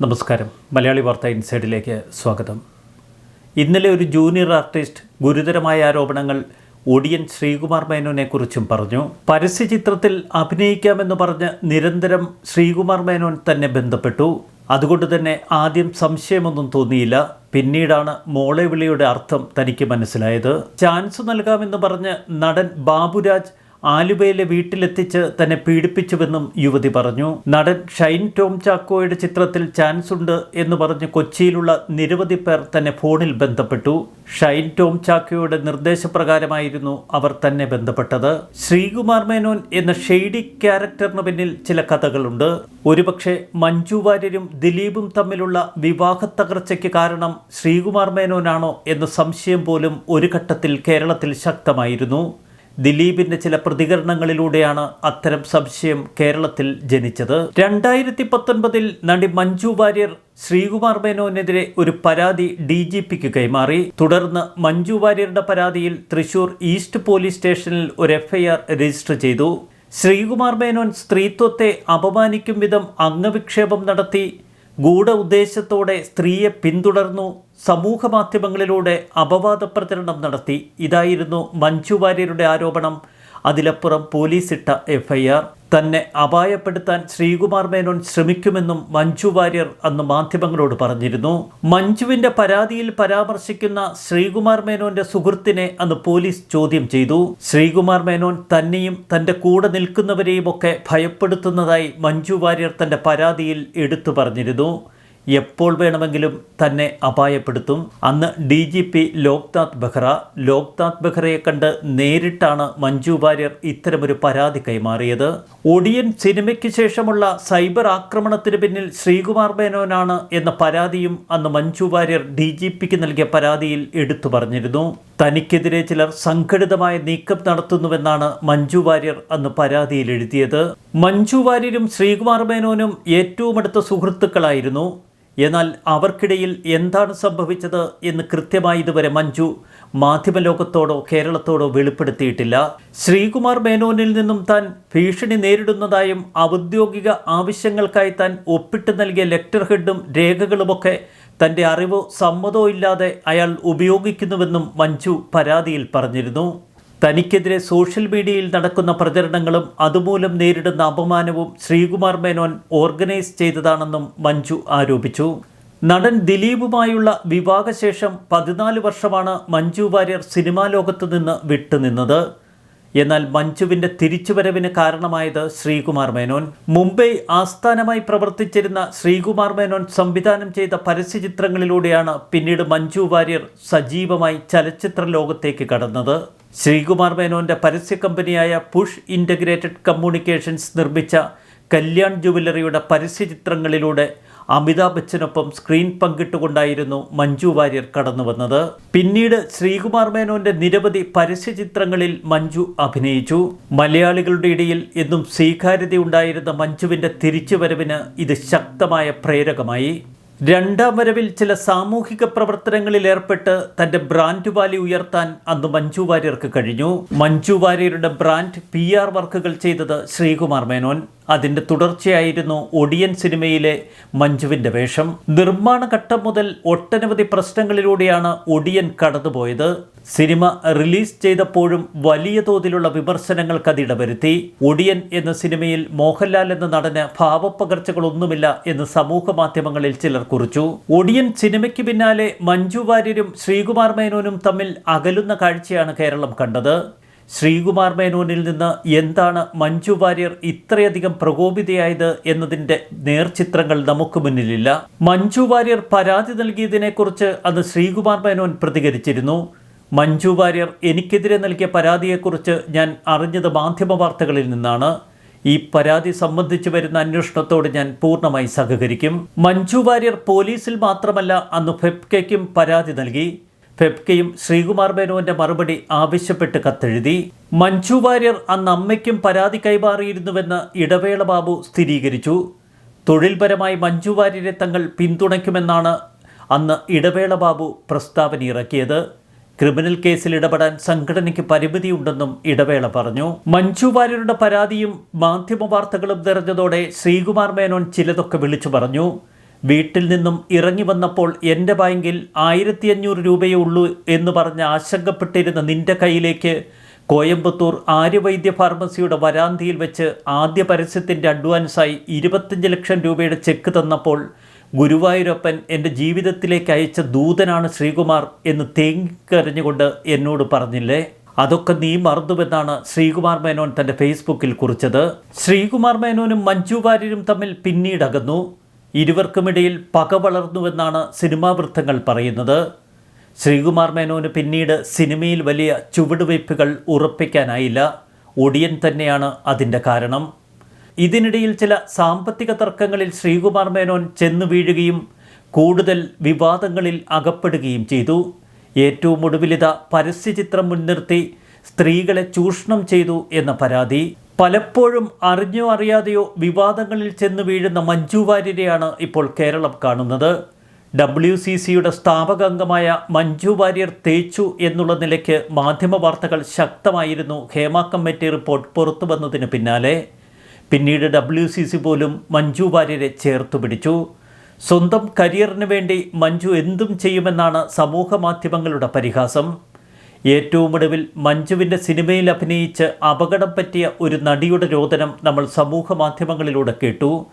നമസ്കാരം. മലയാളി വാർത്ത ഇൻസൈഡിലേക്ക് സ്വാഗതം. ഇന്നലെ ഒരു ജൂനിയർ ആർട്ടിസ്റ്റ് ഗുരുതരമായ ആരോപണങ്ങൾ ഒടിയൻ ശ്രീകുമാർ മേനോനെ കുറിച്ചും പറഞ്ഞു. പരസ്യചിത്രത്തിൽ അഭിനയിക്കാമെന്ന് പറഞ്ഞ് നിരന്തരം ശ്രീകുമാർ മേനോൻ തന്നെ ബന്ധപ്പെട്ടു. അതുകൊണ്ട് തന്നെ ആദ്യം സംശയമൊന്നും തോന്നിയില്ല. പിന്നീടാണ് മോളെ വിളിയുടെ അർത്ഥം തനിക്ക് മനസ്സിലായത്. ചാൻസ് നൽകാമെന്ന് പറഞ്ഞ് നടൻ ബാബുരാജ് ആലുവയിലെ വീട്ടിലെത്തിച്ച് തന്നെ പീഡിപ്പിച്ചുവെന്നും യുവതി പറഞ്ഞു. നടൻ ഷൈൻ ടോം ചാക്കോയുടെ ചിത്രത്തിൽ ചാൻസ് ഉണ്ട് എന്ന് പറഞ്ഞ് കൊച്ചിയിലുള്ള നിരവധി പേർ തന്നെ ഫോണിൽ ബന്ധപ്പെട്ടു. ഷൈൻ ടോം ചാക്കോയുടെ നിർദ്ദേശപ്രകാരമായിരുന്നു അവർ തന്നെ ബന്ധപ്പെട്ടത്. ശ്രീകുമാർ മേനോൻ എന്ന ഷെയ്ഡി ക്യാരക്ടറിന് പിന്നിൽ ചില കഥകളുണ്ട്. ഒരുപക്ഷെ മഞ്ജു വാര്യരും ദിലീപും തമ്മിലുള്ള വിവാഹ തകർച്ചയ്ക്ക് കാരണം ശ്രീകുമാർ മേനോനാണോ എന്ന സംശയം പോലും ഒരു ഘട്ടത്തിൽ കേരളത്തിൽ ശക്തമായിരുന്നു. ദിലീപിന്റെ ചില പ്രതികരണങ്ങളിലൂടെയാണ് അത്തരം സംശയം കേരളത്തിൽ ജനിച്ചത്. രണ്ടായിരത്തി പത്തൊൻപതിൽ നടി മഞ്ജു വാര്യർ ശ്രീകുമാർ മേനോനെതിരെ ഒരു പരാതി ഡി ജി പിക്ക് കൈമാറി. തുടർന്ന് മഞ്ജു വാര്യരുടെ പരാതിയിൽ തൃശൂർ ഈസ്റ്റ് പോലീസ് സ്റ്റേഷനിൽ ഒരു എഫ്ഐആർ രജിസ്റ്റർ ചെയ്തു. ശ്രീകുമാർ മേനോൻ സ്ത്രീത്വത്തെ അപമാനിക്കും വിധം അംഗവിക്ഷേപം നടത്തി. ഗൂഢ ഉദ്ദേശത്തോടെ സ്ത്രീയെ പിന്തുടർന്നു സമൂഹ മാധ്യമങ്ങളിലൂടെ അപവാദ പ്രചരണം നടത്തി. ഇതായിരുന്നു മഞ്ജു വാര്യരുടെ ആരോപണം. അതിലപ്പുറം പോലീസ് ഇട്ട എഫ്ഐആർ. തന്നെ അപായപ്പെടുത്താൻ ശ്രീകുമാർ മേനോൻ ശ്രമിക്കുമെന്നും മഞ്ജു വാര്യർ അന്ന് മാധ്യമങ്ങളോട് പറഞ്ഞിരുന്നു. മഞ്ജുവിന്റെ പരാതിയിൽ പരാമർശിക്കുന്ന ശ്രീകുമാർ മേനോന്റെ സുഹൃത്തിനെ അന്ന് പോലീസ് ചോദ്യം ചെയ്തു. ശ്രീകുമാർ മേനോൻ തന്നെയും തന്റെ കൂടെ നിൽക്കുന്നവരെയും ഒക്കെ ഭയപ്പെടുത്തുന്നതായി മഞ്ജു വാര്യർ തന്റെ പരാതിയിൽ എടുത്തു പറഞ്ഞിരുന്നു. എപ്പോൾ വേണമെങ്കിലും തന്നെ അപായപ്പെടുത്തും. അന്ന് D G P Loknath Behra Loknath ബെഹ്റയെ കണ്ട് നേരിട്ടാണ് മഞ്ജു വാര്യർ ഇത്തരമൊരു പരാതി കൈമാറിയത്. ഒടിയൻ സിനിമയ്ക്ക് ശേഷമുള്ള സൈബർ ആക്രമണത്തിന് പിന്നിൽ ശ്രീകുമാർ മേനോനാണ് എന്ന പരാതിയും അന്ന് മഞ്ജു വാര്യർ ഡി ജി പിക്ക് നൽകിയ പരാതിയിൽ എടുത്തു പറഞ്ഞിരുന്നു. തനിക്കെതിരെ ചിലർ സംഘടിതമായ നീക്കം നടത്തുന്നുവെന്നാണ് മഞ്ജു വാര്യർ അന്ന് പരാതിയിൽ എഴുതിയത്. മഞ്ജു വാര്യരും ശ്രീകുമാർ മേനോനും ഏറ്റവും അടുത്ത സുഹൃത്തുക്കളായിരുന്നു. എന്നാൽ അവർക്കിടയിൽ എന്താണ് സംഭവിച്ചത് എന്ന് കൃത്യമായി ഇതുവരെ മഞ്ജു മാധ്യമലോകത്തോടോ കേരളത്തോടോ വെളിപ്പെടുത്തിയിട്ടില്ല. ശ്രീകുമാർ മേനോനിൽ നിന്നും താൻ ഭീഷണി നേരിടുന്നതായും ഔദ്യോഗിക ആവശ്യങ്ങൾക്കായി താൻ ഒപ്പിട്ട് നൽകിയ ലെറ്റർ ഹെഡും രേഖകളുമൊക്കെ തന്റെ അറിവോ സമ്മതോ ഇല്ലാതെ അയാൾ ഉപയോഗിക്കുന്നുവെന്നും മഞ്ജു പരാതിയിൽ പറഞ്ഞിരുന്നു. തനിക്കെതിരെ സോഷ്യൽ മീഡിയയിൽ നടക്കുന്ന പ്രചരണങ്ങളും അതുമൂലം നേരിടുന്ന അപമാനവും ശ്രീകുമാർ മേനോൻ ഓർഗനൈസ് ചെയ്തതാണെന്നും മഞ്ജു ആരോപിച്ചു. നടൻ ദിലീപുമായുള്ള വിവാഹശേഷം പതിനാല് വർഷമാണ് മഞ്ജു വാര്യർ സിനിമാ ലോകത്തു നിന്ന് വിട്ടുനിന്നത്. എന്നാൽ മഞ്ജുവിന്റെ തിരിച്ചുവരവിന് കാരണമായത് ശ്രീകുമാർ മേനോൻ. മുംബൈ ആസ്ഥാനമായി പ്രവർത്തിച്ചിരുന്ന ശ്രീകുമാർ മേനോൻ സംവിധാനം ചെയ്ത പരസ്യചിത്രങ്ങളിലൂടെയാണ് പിന്നീട് മഞ്ജു വാര്യർ സജീവമായി ചലച്ചിത്ര ലോകത്തേക്ക് കടന്നത്. ശ്രീകുമാർ മേനോന്റെ പരസ്യ കമ്പനിയായ പുഷ് ഇന്റഗ്രേറ്റഡ് കമ്മ്യൂണിക്കേഷൻസ് നിർമ്മിച്ച കല്യാൺ ജുവലറിയുടെ പരസ്യചിത്രങ്ങളിലൂടെ അമിതാഭ് ബച്ചനൊപ്പം സ്ക്രീൻ പങ്കിട്ടുകൊണ്ടായിരുന്നു മഞ്ജു വാര്യർ കടന്നു വന്നത് പിന്നീട് ശ്രീകുമാർ മേനോന്റെ നിരവധി പരസ്യചിത്രങ്ങളിൽ മഞ്ജു അഭിനയിച്ചു. മലയാളികളുടെ ഇടയിൽ എന്നും സ്വീകാര്യതയുണ്ടായിരുന്ന മഞ്ജുവിന്റെ തിരിച്ചുവരവിന് ഇത് ശക്തമായ പ്രേരകമായി. രണ്ടാം വരവിൽ ചില സാമൂഹിക പ്രവർത്തനങ്ങളിൽ ഏർപ്പെട്ട് തന്റെ ബ്രാൻഡ് വാല്യൂ ഉയർത്താൻ അന്ന് മഞ്ജു വാര്യർക്ക് കഴിഞ്ഞു. മഞ്ജു വാര്യരുടെ ബ്രാൻഡ് പി ആർ വർക്കുകൾ ചെയ്തത് ശ്രീകുമാർ മേനോൻ. അതിന്റെ തുടർച്ചയായിരുന്നു ഒടിയൻ സിനിമയിലെ മഞ്ജുവിന്റെ വേഷം. നിർമ്മാണ ഘട്ടം മുതൽ ഒട്ടനവധി പ്രശ്നങ്ങളിലൂടെയാണ് ഒടിയൻ കടന്നുപോയത്. സിനിമ റിലീസ് ചെയ്തപ്പോഴും വലിയ തോതിലുള്ള വിമർശനങ്ങൾക്ക് അതിട വരുത്തി ഒടിയൻ എന്ന സിനിമയിൽ മോഹൻലാൽ എന്ന നടന് ഭാവപ്പകർച്ചകളൊന്നുമില്ല എന്ന് സമൂഹ മാധ്യമങ്ങളിൽ ചിലർ കുറിച്ചു. ഒടിയൻ സിനിമയ്ക്ക് പിന്നാലെ മഞ്ജു വാര്യരും ശ്രീകുമാർ മേനോനും തമ്മിൽ അകലുന്ന കാഴ്ചയാണ് കേരളം കണ്ടത്. ശ്രീകുമാർ മേനോനിൽ നിന്ന് എന്താണ് മഞ്ജു വാര്യർ ഇത്രയധികം പ്രകോപിതയായത് എന്നതിന്റെ നേർചിത്രങ്ങൾ നമുക്ക് മുന്നിലില്ല. മഞ്ജു വാര്യർ പരാതി നൽകിയതിനെക്കുറിച്ച് അത് ശ്രീകുമാർ മേനോൻ പ്രതികരിച്ചിരുന്നു. മഞ്ജു വാര്യർ എനിക്കെതിരെ നൽകിയ പരാതിയെക്കുറിച്ച് ഞാൻ അറിഞ്ഞത് മാധ്യമ വാർത്തകളിൽ നിന്നാണ്. ഈ പരാതി സംബന്ധിച്ച് വരുന്ന അന്വേഷണത്തോട് ഞാൻ പൂർണമായി സഹകരിക്കും. മഞ്ജു വാര്യർ പോലീസിൽ മാത്രമല്ല അന്ന് ഫെപ്കയ്ക്കും പരാതി നൽകി. ഫെബ്കയും ശ്രീകുമാർ മേനോന്റെ മറുപടി ആവശ്യപ്പെട്ട് കത്തെഴുതി മഞ്ജു വാര്യർ അന്ന് അമ്മയ്ക്കും പരാതി കൈമാറിയിരുന്നുവെന്ന് ഇടവേള ബാബു സ്ഥിരീകരിച്ചു. തൊഴിൽപരമായി മഞ്ജു വാര്യരെ തങ്ങൾ പിന്തുണയ്ക്കുമെന്നാണ് അന്ന് ഇടവേള ബാബു പ്രസ്താവന ഇറക്കിയത്. ക്രിമിനൽ കേസിൽ ഇടപെടാൻ സംഘടനയ്ക്ക് പരിമിതിയുണ്ടെന്നും ഇടവേള പറഞ്ഞു. മഞ്ജു വാര്യരുടെ പരാതിയും മാധ്യമ വാർത്തകളും നിറഞ്ഞതോടെ ശ്രീകുമാർ മേനോൻ ചിലതൊക്കെ വിളിച്ചു പറഞ്ഞു. വീട്ടിൽ നിന്നും ഇറങ്ങി വന്നപ്പോൾ എന്റെ ബാങ്കിൽ ആയിരത്തി അഞ്ഞൂറ് രൂപയേ ഉള്ളൂ എന്ന് പറഞ്ഞ് ആശങ്കപ്പെട്ടിരുന്ന നിന്റെ കയ്യിലേക്ക് കോയമ്പത്തൂർ ആര്യവൈദ്യ ഫാർമസിയുടെ വരാന്തിയിൽ വെച്ച് ആദ്യ പരസ്യത്തിന്റെ അഡ്വാൻസായി ഇരുപത്തഞ്ച് ലക്ഷം രൂപയുടെ ചെക്ക് തന്നപ്പോൾ ഗുരുവായൂരപ്പൻ എന്റെ ജീവിതത്തിലേക്ക് അയച്ച ദൂതനാണ് ശ്രീകുമാർ എന്ന് തേങ്ങിക്കരഞ്ഞുകൊണ്ട് എന്നോട് പറഞ്ഞില്ലേ? അതൊക്കെ നീ മറന്നുവെന്നാണ് ശ്രീകുമാർ മേനോൻ തന്റെ ഫേസ്ബുക്കിൽ കുറിച്ചത്. ശ്രീകുമാർ മേനോനും മഞ്ജു വാര്യരും തമ്മിൽ പിന്നീട് അകന്നു ഇരുവർക്കുമിടയിൽ പക വളർന്നുവെന്നാണ് സിനിമാ വൃത്തങ്ങൾ പറയുന്നത്. ശ്രീകുമാർ മേനോന് പിന്നീട് സിനിമയിൽ വലിയ ചുവടുവയ്പ്പുകൾ ഉറപ്പിക്കാനായില്ല. ഒടിയൻ തന്നെയാണ് അതിന്റെ കാരണം. ഇതിനിടയിൽ ചില സാമ്പത്തിക തർക്കങ്ങളിൽ ശ്രീകുമാർ മേനോൻ ചെന്നു വീഴുകയും കൂടുതൽ വിവാദങ്ങളിൽ അകപ്പെടുകയും ചെയ്തു. ഏറ്റവും ഒടുവിലിത പരസ്യചിത്രം മുൻനിർത്തി സ്ത്രീകളെ ചൂഷണം ചെയ്തു എന്ന പരാതി. പലപ്പോഴും അറിഞ്ഞോ അറിയാതെയോ വിവാദങ്ങളിൽ ചെന്ന് വീഴുന്ന മഞ്ജു വാര്യരെയാണ് ഇപ്പോൾ കേരളം കാണുന്നത്. ഡബ്ല്യു സി സിയുടെ സ്ഥാപക അംഗമായ മഞ്ജു വാര്യർ തേച്ചു എന്നുള്ള നിലയ്ക്ക് മാധ്യമ വാർത്തകൾ ശക്തമായിരുന്നു. ഹേമ കമ്മിറ്റി റിപ്പോർട്ട് പുറത്തു വന്നതിന് പിന്നാലെ. പിന്നീട് ഡബ്ല്യു സി സി പോലും മഞ്ജു വാര്യരെ ചേർത്തു പിടിച്ചു. സ്വന്തം കരിയറിന് വേണ്ടി മഞ്ജു എന്തും ചെയ്യുമെന്നാണ് സമൂഹ മാധ്യമങ്ങളുടെ പരിഹാസം. ഏറ്റവും ഒടുവിൽ മഞ്ജുവിന്റെ സിനിമയിൽ അഭിനയിച്ച് അപകടം പറ്റിയ ഒരു നടിയുടെ രോദനം നമ്മൾ സമൂഹ മാധ്യമങ്ങളിലൂടെ കേട്ടു.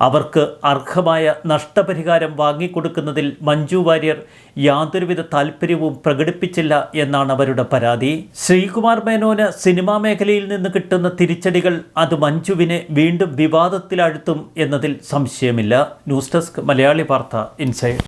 അവർക്ക് അർഹമായ നഷ്ടപരിഹാരം വാങ്ങിക്കൊടുക്കുന്നതിൽ മഞ്ജു വാര്യർ യാതൊരുവിധ താല്പര്യവും പ്രകടിപ്പിച്ചില്ല എന്നാണ് അവരുടെ പരാതി. ശ്രീകുമാർ മേനോന് സിനിമാ മേഖലയിൽ നിന്ന് കിട്ടുന്ന തിരിച്ചടികൾ അത് മഞ്ജുവിനെ വീണ്ടും വിവാദത്തിലാഴ്ത്തും എന്നതിൽ സംശയമില്ല. ന്യൂസ് ഡെസ്ക് മലയാളി വാർത്ത ഇൻസൈഡ്.